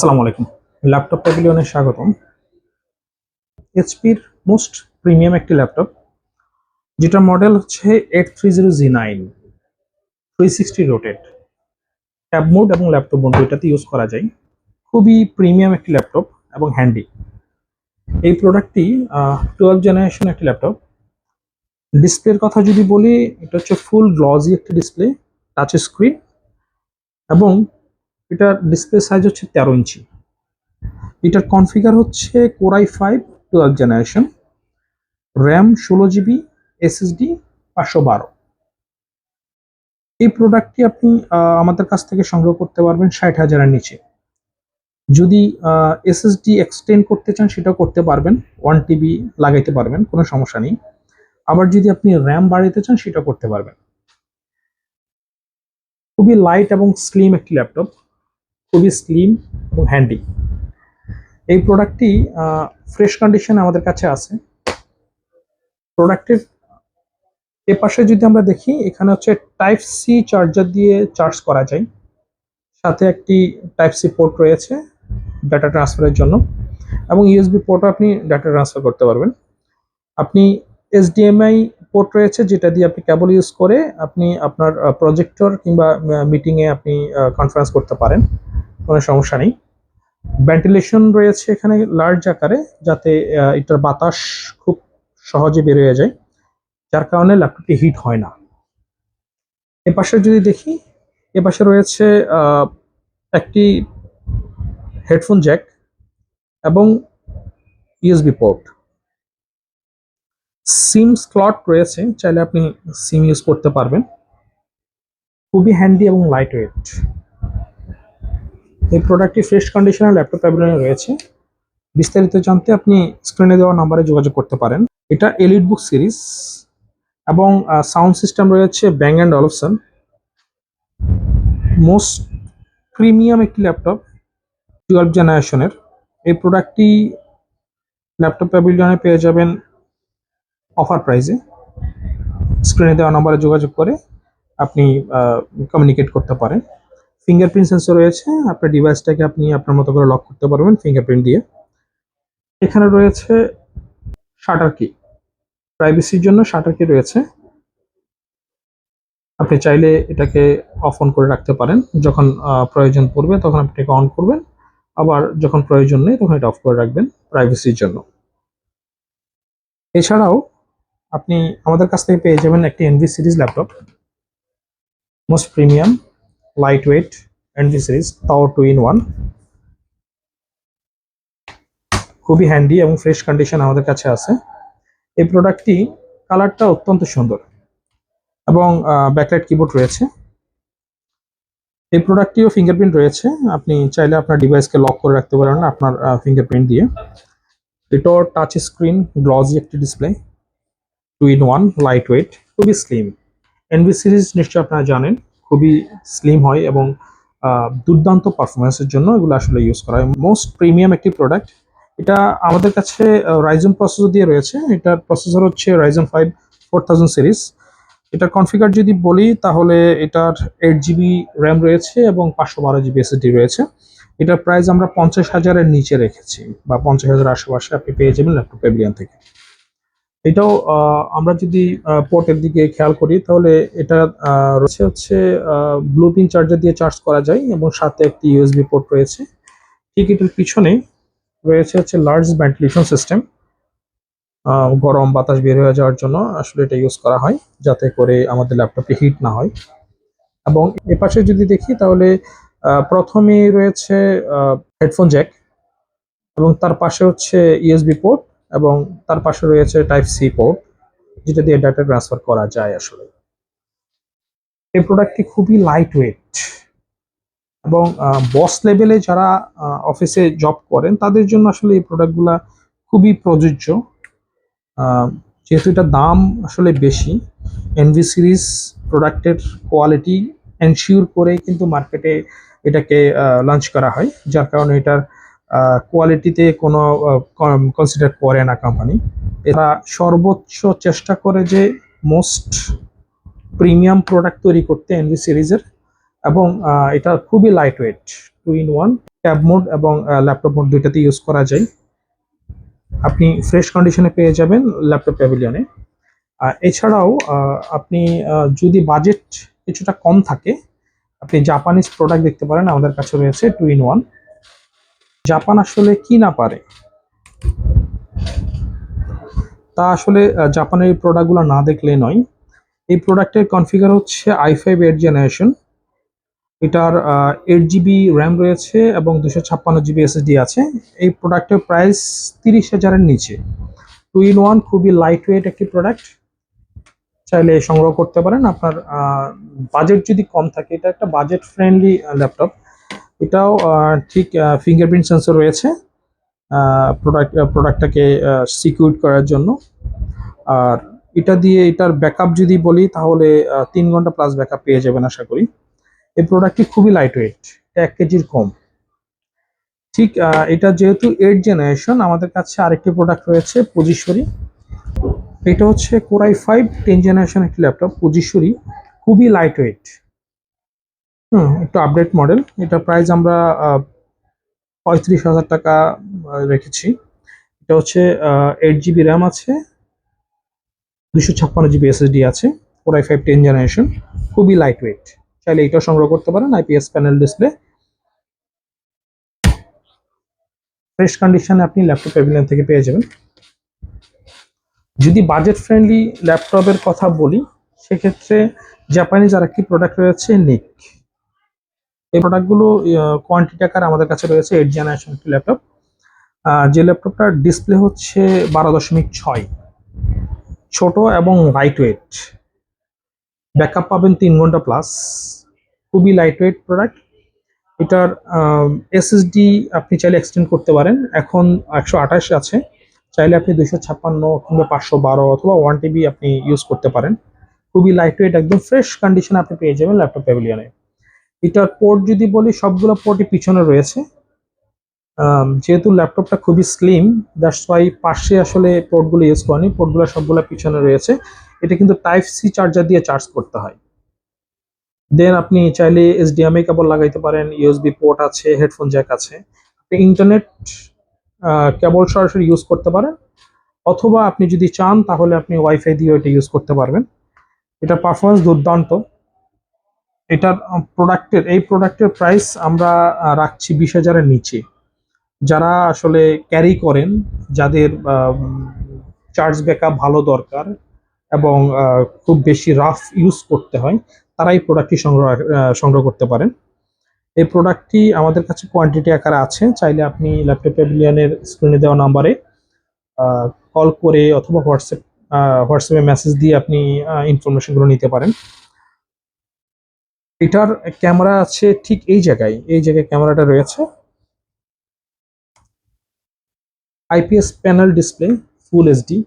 আসসালামু আলাইকুম। ল্যাপটপ প্যাভিলিয়নে স্বাগতম। এইচপির মোস্ট প্রিমিয়াম একটি ল্যাপটপ যেটা মডেল হচ্ছে eight three zero G nine three sixty rotate tab mode এবং ল্যাপটপ মোড দুইটাতে ইউজ করা যায়। খুবই প্রিমিয়াম একটি ল্যাপটপ এবং হ্যান্ডি এই প্রোডাক্টটি টুয়েলভ জেনারেশন একটি ল্যাপটপ। ডিসপ্লের কথা যদি বলি, এটা হচ্ছে ফুল গ্লজি একটি ডিসপ্লে টাচ স্ক্রিন এবং এটার ডিসপ্লে সাইজ হচ্ছে তেরো ইঞ্চি এটার কনফিগার হচ্ছে core i five twelve generation RAM ষোলো জিবি এসএসডি পাঁচশো বারো। এই প্রোডাক্টটি আপনি আমাদের কাছ থেকে সংগ্রহ করতে পারবেন ষাট হাজারের নিচে। যদি এসএসডি এক্সটেন্ড করতে চান সেটাও করতে পারবেন ওয়ান টিবি লাগাইতে পারবেন, কোনো সমস্যা নেই। আবার যদি আপনি র্যাম বাড়াইতে চান সেটাও করতে পারবেন। খুবই লাইট এবং স্লিম একটি ল্যাপটপ খুবই স্লিম এবং হ্যান্ডি এই প্রোডাক্টটি ফ্রেশ কন্ডিশন আমাদের কাছে আছে। প্রোডাক্টের এ পাশে যদি আমরা দেখি, এখানে হচ্ছে টাইপ সি চার্জার দিয়ে চার্জ করা যায়। সাথে একটি টাইপ সি পোর্ট রয়েছে ডাটা ট্রান্সফারের জন্য। এবং ইউএসবি পোর্টও আপনি ডাটা ট্রান্সফার করতে পারবেন। আপনি এইচডিএমআই পোর্ট রয়েছে, যেটা দিয়ে আপনি কেবল ইউজ করে আপনি আপনার প্রজেক্টর কিংবা মিটিংয়ে আপনি কনফারেন্স করতে পারেন। কোনো সমস্যা নেই। ভেন্টিলেশন রয়েছে এখানে লার্জ আকারে, যাতে এটার বাতাস খুব সহজে বের হয়ে যায়। যার কারণে ল্যাপটপটি হিট হয় না। এ পাশে যদি দেখি এ পাশে রয়েছে একটি হেডফোন জ্যাক এবং ইউএসবি পোর্ট সিম স্লট রয়েছে, চাইলে আপনি সিম ইউজ করতে পারবেন। খুবই হ্যান্ডি এবং লাইট ওয়েট এই প্রোডাক্টটি ফ্রেশ কন্ডিশনের ল্যাপটপ প্যাভিলিয়নে রয়েছে। বিস্তারিত জানতে আপনি স্ক্রিনে দেওয়া নাম্বারে যোগাযোগ করতে পারেন। এটা এলিট বুক সিরিজ এবং সাউন্ড সিস্টেম রয়েছে Bang and Olufsen most premium একটি ল্যাপটপ টুয়েলভ জেনারেশনের এই প্রোডাক্টটি ল্যাপটপ প্যাভিলিয়নে পেয়ে যাবেন অফার প্রাইসে স্ক্রিনে দেওয়া নাম্বারে যোগাযোগ করে আপনি কমিউনিকেট করতে পারেন। ফিঙ্গারপ্রিন্ট সেন্সর রয়েছে। আপনার ডিভাইসটাকে আপনি আপনার মতো করে লক করতে পারবেন ফিঙ্গারপ্রিন্ট দিয়ে। এখানে রয়েছে শাটার কি প্রাইভেসির জন্য শাটার কি রয়েছে। আপনি চাইলে এটাকে অফ অন করে রাখতে পারেন। যখন প্রয়োজন পড়বে তখন আপনি এটাকে অন করবেন। আবার যখন প্রয়োজন নেই তখন এটা অফ করে রাখবেন প্রাইভেসির জন্য। এছাড়াও আপনি আমাদের কাছ থেকে পেয়ে যাবেন একটি Envy series laptop most premium light weight Envy series তাও টু ইন ওয়ান খুবই হ্যান্ডি এবং ফ্রেশ কন্ডিশন আমাদের কাছে আছে। এই প্রোডাক্টটি কালারটা অত্যন্ত সুন্দর এবং ব্যাকলাইট কিবোর্ড রয়েছে। এই প্রোডাক্টটিও ফিঙ্গারপ্রিন্ট রয়েছে। আপনি চাইলে আপনার ডিভাইসকে লক করে রাখতে পারেন আপনার ফিঙ্গারপ্রিন্ট দিয়ে। এটাও টাচ স্ক্রিন গ্লজি একটি display two in one light weight খুবই স্লিম এনভি সিরিজ নিশ্চয়ই আপনারা জানেন। খুবই স্লিম হয় এবং দুর্দান্ত পারফরমেন্সের জন্য এগুলো আসলে ইউজ করা হয়। মোস্ট প্রিমিয়াম একটি প্রোডাক্ট এটা আমাদের কাছে রাইজন প্রসেসর দিয়ে রয়েছে। এটার প্রসেসর হচ্ছে Ryzen five four thousand series এটার কনফিগার যদি বলি, তাহলে এটার এইট জিবি র্যাম রয়েছে এবং পাঁচশো বারো জিবি এসএসডি রয়েছে। এটার প্রাইস আমরা পঞ্চাশ হাজারের নিচে রেখেছি বা পঞ্চাশ হাজার আশেপাশে আপনি পেয়ে যাবেন ল্যাপটপ প্যাভিলিয়ন থেকে। এটাও আমরা যদি পোর্টের দিকে খেয়াল করি, তাহলে এটা রয়েছে হচ্ছে ব্লু পিন চার্জার দিয়ে চার্জ করা যায় এবং সাথে একটি ইউএসবি পোর্ট রয়েছে। ঠিক এটার পিছনে রয়েছে হচ্ছে লার্জ ভেন্টিলেশন সিস্টেম গরম বাতাস বের হয়ে যাওয়ার জন্য আসলে এটা ইউজ করা হয়, যাতে করে আমাদের ল্যাপটপে হিট না হয়। এবং এপাশে যদি দেখি, তাহলে প্রথমে রয়েছে হেডফোন জ্যাক এবং তার পাশে হচ্ছে ইউএসবি পোর্ট এবং তার পাশে রয়েছে টাইপ সি পোর্ট যেটা দিয়ে ডাটা ট্রান্সফার করা যায় আসলে। এই প্রোডাক্টটি খুবই লাইট ওয়েট এবং বস লেভেলে যারা অফিসে জব করেন, তাদের জন্য আসলে এই প্রোডাক্টগুলা খুবই প্রযোজ্য। যেহেতু এটা দাম আসলে বেশি এনভি সিরিজ প্রোডাক্টের কোয়ালিটি এনশিওর করে কিন্তু মার্কেটে এটাকে লঞ্চ করা হয়, যার কারণে এটার কোয়ালিটিতে কোনো কনসিডার করে না কোম্পানি এরা সর্বোচ্চ চেষ্টা করে যে মোস্ট প্রিমিয়াম প্রোডাক্ট তৈরি করতে এনভি সিরিজের এবং এটা খুবই light weight two in one tab mode এবং ল্যাপটপ মোড দুইটাতে ইউজ করা যায়। আপনি ফ্রেশ কন্ডিশনে পেয়ে যাবেন ল্যাপটপ প্যাভিলিয়নে এছাড়াও আপনি যদি বাজেট কিছুটা কম থাকে, আপনি জাপানিজ প্রোডাক্ট দেখতে পারেন, আমাদের কাছে রয়েছে টু ইন ওয়ান জাপান আসলে কি না পারে? তা আসলে জাপানের এই প্রোডাক্টগুলো না দেখলে নয়। এই প্রোডাক্টের কনফিগার হচ্ছে আই ফাইভ এইট জেনারেশন এটার এইট জিবি র্যাম রয়েছে এবং দুশো ছাপ্পান্ন জিবি এসএসডি আছে। এই প্রোডাক্টের প্রাইস তিরিশ হাজারের নিচে। টু ইন ওয়ান খুবই লাইট ওয়েট একটি প্রোডাক্ট চাইলে সংগ্রহ করতে পারেন। আপনার বাজেট যদি কম থাকে, এটা একটা বাজেট ফ্রেন্ডলি ল্যাপটপ এটাও ঠিক ফিঙ্গারপ্রিন্ট সেন্সর রয়েছে প্রোডাক্ট প্রোডাক্টটাকে সিকিউর করার জন্য। আর এটা দিয়ে এটার ব্যাকআপ যদি বলি, তাহলে তিন ঘণ্টা প্লাস ব্যাকআপ পেয়ে যাবেন আশা করি। এই প্রোডাক্টটি খুবই লাইট ওয়েট এক কেজির কম। ঠিক এটা যেহেতু এইট জেনারেশন আমাদের কাছে আরেকটি প্রোডাক্ট রয়েছে পজিশরি এটা হচ্ছে core i five ten generation একটি ল্যাপটপ পজিশরি খুবই লাইট ওয়েট হুম, একটু আপডেট মডেল এটা প্রাইস আমরা পঁয়ত্রিশ হাজার টাকা রেখেছি। এটা হচ্ছে এইট জিবি র্যাম আছে দুশো ছাপ্পান্ন জিবি এসএসডি আছে four i five ten generation খুবই লাইট ওয়েট চাইলে এটাও সংগ্রহ করতে পারেন আইপিএস প্যানেল ডিসপ্লে ফ্রেশ কন্ডিশনে আপনি ল্যাপটপ প্যাভিলিয়ন থেকে পেয়ে যাবেন। যদি বাজেট ফ্রেন্ডলি ল্যাপটপের কথা বলি, সেক্ষেত্রে জাপানিজ আর একটি প্রোডাক্ট রয়েছে নিক এই প্রোডাক্টগুলো কোয়ান্টিটি আকার আমাদের কাছে রয়েছে এইট জেনারেশন একটি ল্যাপটপ যে ল্যাপটপটার ডিসপ্লে হচ্ছে বারো দশমিক ছয়। ছোট এবং লাইট ওয়েট ব্যাকআপ পাবেন তিন ঘণ্টা প্লাস খুবই লাইট ওয়েট প্রোডাক্ট এটার এসএসডি আপনি চাইলে এক্সটেন্ড করতে পারেন। এখন একশো আঠাশ আছে। চাইলে আপনি দুইশো ছাপ্পান্ন কিংবা পাঁচশো বারো অথবা ওয়ান টিবি আপনি ইউজ করতে পারেন। খুবই লাইট ওয়েট একদম ফ্রেশ কন্ডিশনে আপনি পেয়ে যাবেন ল্যাপটপ প্যাভিলিয়নে এটার পোর্ট যদি বলি, সবগুলো পোর্টই পিছনে রয়েছে। যেহেতু ল্যাপটপটা খুবই স্লিম দ্যাটস ওয়াই পাশে আসলে পোর্টগুলো ইউজ করেনি। পোর্টগুলো সবগুলো পিছনে রয়েছে। এটা কিন্তু টাইপ সি চার্জার দিয়ে চার্জ করতে হয়। দেন আপনি চাইলে এইচডিএমআই কেবল লাগাইতে পারেন ইউএসবি পোর্ট আছে হেডফোন জ্যাক আছে। আপনি ইন্টারনেট কেবল সরাসরি ইউজ করতে পারেন। অথবা আপনি যদি চান, তাহলে আপনি ওয়াইফাই দিয়ে এটা ইউজ করতে পারবেন। এটা পারফরমেন্স দুর্দান্ত। এটার প্রোডাক্টের এই প্রোডাক্টের প্রাইস আমরা রাখছি বিশ হাজারের নিচে। যারা আসলে ক্যারি করেন, যাদের চার্জ ব্যাকআপ ভালো দরকার এবং খুব বেশি রাফ ইউজ করতে হয় তারা এই প্রোডাক্টটি সংগ্রহ সংগ্রহ করতে পারেন। এই প্রোডাক্টটি আমাদের কাছে কোয়ান্টিটি আকারে আছে। চাইলে আপনি ল্যাপটপ প্যাভিলিয়নের স্ক্রিনে দেওয়া নাম্বারে কল করে অথবা হোয়াটসঅ্যাপ হোয়াটসঅ্যাপে মেসেজ দিয়ে আপনি ইনফরমেশনগুলো নিতে পারেন। এটার ক্যামেরা আছে ঠিক এই জায়গায় এই জায়গায় ক্যামেরাটা রয়েছে। IPS panel display, full HD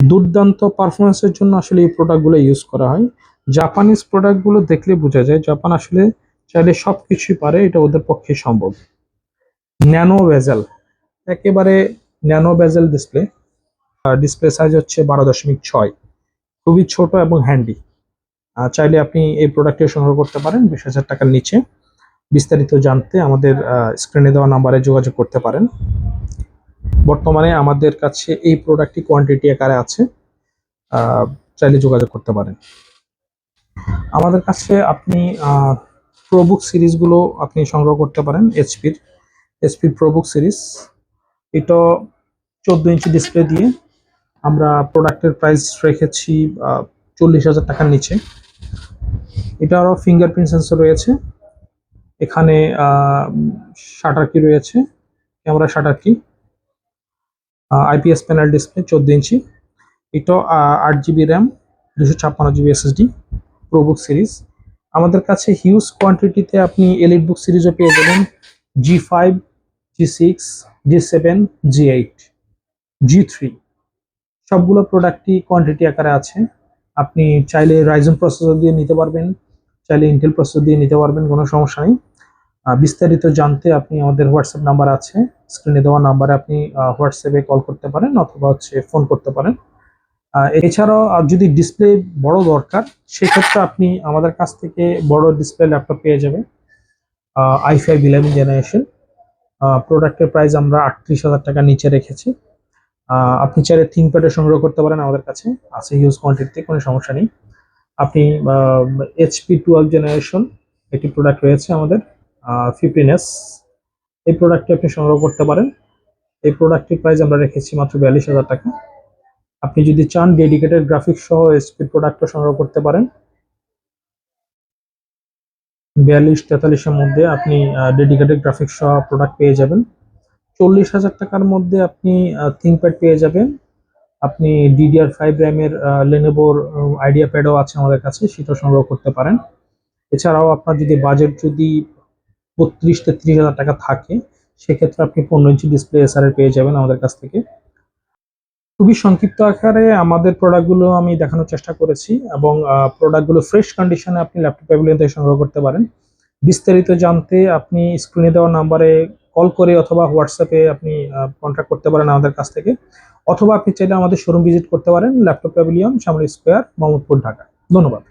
দুর্দান্ত পারফরমেন্সের জন্য আসলে এই প্রোডাক্টগুলো ইউজ করা হয়। জাপানিজ প্রোডাক্টগুলো দেখলে বোঝা যায়, জাপান আসলে চাইলে সব কিছুই পারে, এটা ওদের পক্ষে সম্ভব। ন্যানো ভেজেল একেবারে nano bezel display. Display size হচ্ছে বারো দশমিক ছয়। খুবই ছোট এবং হ্যান্ডি। চাইলে আপনি এই প্রোডাক্টটি সংগ্রহ করতে পারেন, বিশ হাজার টাকার নিচে। বিস্তারিত জানতে আমাদের স্ক্রিনে দেওয়া নাম্বারে যোগাযোগ করতে পারেন। বর্তমানে আমাদের কাছে এই প্রোডাক্টটি কোয়ান্টিটি আকারে আছে চাইলে যোগাযোগ করতে পারেন। আমাদের কাছে আপনি প্রোবুক সিরিজগুলো আপনি সংগ্রহ করতে পারেন এইচপির এইচপির প্রোবুক সিরিজ, এটা চোদ্দ ইঞ্চি ডিসপ্লে দিয়ে আমরা প্রোডাক্টের প্রাইস রেখেছি চল্লিশ হাজার টাকার নিচে। এটারও ফিঙ্গারপ্রিন্ট সেন্সর রয়েছে। এখানে শাটার কি রয়েছে ক্যামেরা শাটার কি আইপিএস প্যানেল ডিসপ্লে চোদ্দ ইঞ্চি। এটা আট জিবি র্যাম দুশো ছাপ্পান্ন জিবি এসএসডি প্রোবুক সিরিজ আমাদের কাছে হিউজ কোয়ান্টিটিতে আপনি এলিট বুক সিরিজও পেয়ে যাবেন। G five G six G seven G eight G three সবগুলো প্রোডাক্টই কোয়ান্টিটি আকারে আছে। আপনি চাইলে রাইজন প্রসেসর দিয়ে নিতে পারবেন, চাইলে ইন্টেল প্রসেসর দিয়ে নিতে পারবেন, কোনো সমস্যা নেই। বিস্তারিত জানতে আপনি আমাদের হোয়াটসঅ্যাপ নাম্বার আছে, স্ক্রিনে দেওয়া নাম্বারে আপনি হোয়াটসঅ্যাপে কল করতে পারেন অথবা হচ্ছে ফোন করতে পারেন। এছাড়াও আর যদি ডিসপ্লে বড় দরকার, সেক্ষেত্রে আপনি আমাদের কাছ থেকে বড় ডিসপ্লে ল্যাপটপ পেয়ে যাবেন আই ফাইভ ইলেভেন জেনারেশন প্রোডাক্টের প্রাইস আমরা আটত্রিশ হাজার টাকা নিচে রেখেছি। আপনি চাইলে থিঙ্কপ্যাডে সংগ্রহ করতে পারেন আমাদের কাছে। আছে হিউজ কোয়ান্টিটিতে কোনো সমস্যা নেই। আপনি এইচপি টুয়েলভ জেনারেশন একটি প্রোডাক্ট রয়েছে আমাদের ফিফটিন এস এই প্রোডাক্টটি আপনি সংগ্রহ করতে পারেন। এই প্রোডাক্টটির প্রাইস আমরা রেখেছি মাত্র বিয়াল্লিশ হাজার টাকা। আপনি যদি চান ডেডিকেটেড গ্রাফিক্স সহ এসপি প্রোডাক্টও সংগ্রহ করতে পারেন। বিয়াল্লিশ তেতাল্লিশের মধ্যে আপনি ডেডিকেটেড গ্রাফিক্স সহ প্রোডাক্ট পেয়ে যাবেন। চল্লিশ হাজার টাকার মধ্যে আপনি থিঙ্কপ্যাড পেয়ে যাবেন। আপনি ডিডিআর ফাইভ র্যামের লেনেভোর আইডিয়া প্যাডও আছে আমাদের কাছে সেটাও সংগ্রহ করতে পারেন। এছাড়াও আপনার যদি বাজেট যদি বত্রিশ তেত্রিশ হাজার টাকা থাকে, সেক্ষেত্রে আপনি পনেরো ইঞ্চি ডিসপ্লে এসআর পেয়ে যাবেন আমাদের কাছ থেকে। খুবই সংক্ষিপ্ত আকারে আমাদের প্রোডাক্টগুলো আমি দেখানোর চেষ্টা করেছি এবং প্রোডাক্টগুলো ফ্রেশ কন্ডিশনে আপনি ল্যাপটপ প্যাভিলিয়ন সংগ্রহ করতে পারেন। বিস্তারিত জানতে আপনি স্ক্রিনে দেওয়া নাম্বারে কল করে অথবা হোয়াটসঅ্যাপে আপনি কন্ট্যাক্ট করতে পারেন আমাদের কাছ থেকে। অথবা আপনি চাইলে আমাদের শোরুম ভিজিট করতে পারেন Laptop Pavilion Shyamoli Square Mohammadpur Dhaka. ধন্যবাদ।